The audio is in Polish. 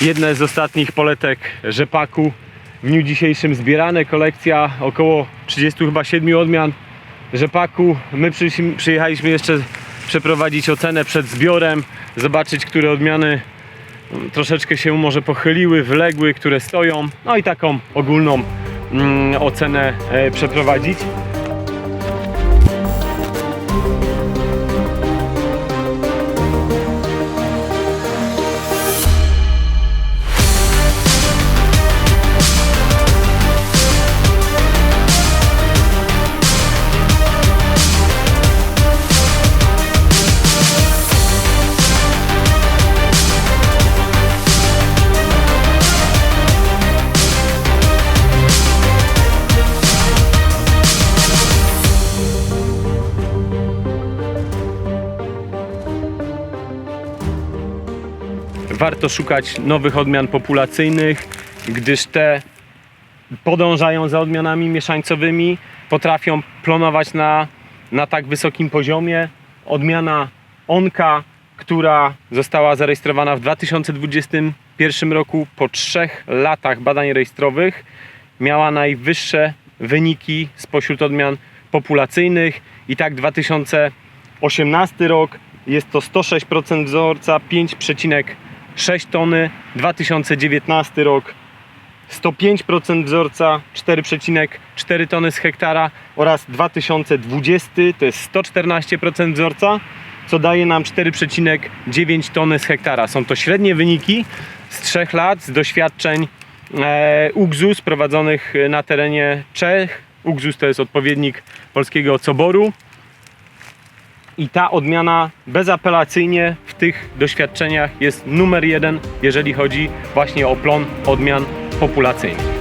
jedne z ostatnich poletek rzepaku w dniu dzisiejszym zbierane. Kolekcja około 30 chyba 7 odmian rzepaku. My przyjechaliśmy jeszcze przeprowadzić ocenę przed zbiorem, zobaczyć, które odmiany mm, troszeczkę się może pochyliły, wległy, które stoją, no i taką ogólną mm, ocenę e, przeprowadzić. Warto szukać nowych odmian populacyjnych, gdyż te podążają za odmianami mieszańcowymi, potrafią plonować na, na tak wysokim poziomie. Odmiana Onka, która została zarejestrowana w 2021 roku po trzech latach badań rejestrowych, miała najwyższe wyniki spośród odmian populacyjnych i tak 2018 rok jest to 106% wzorca 5,6 tony, 2019 rok 105% wzorca 4,4 tony z hektara oraz 2020 to jest 114% wzorca, co daje nam 4,9 tony z hektara. Są to średnie wyniki z 3 lat z doświadczeń e, UGZUS prowadzonych na terenie Czech. UGZUS to jest odpowiednik polskiego Coboru. I ta odmiana bezapelacyjnie w tych doświadczeniach jest numer jeden, jeżeli chodzi właśnie o plon odmian populacyjnych.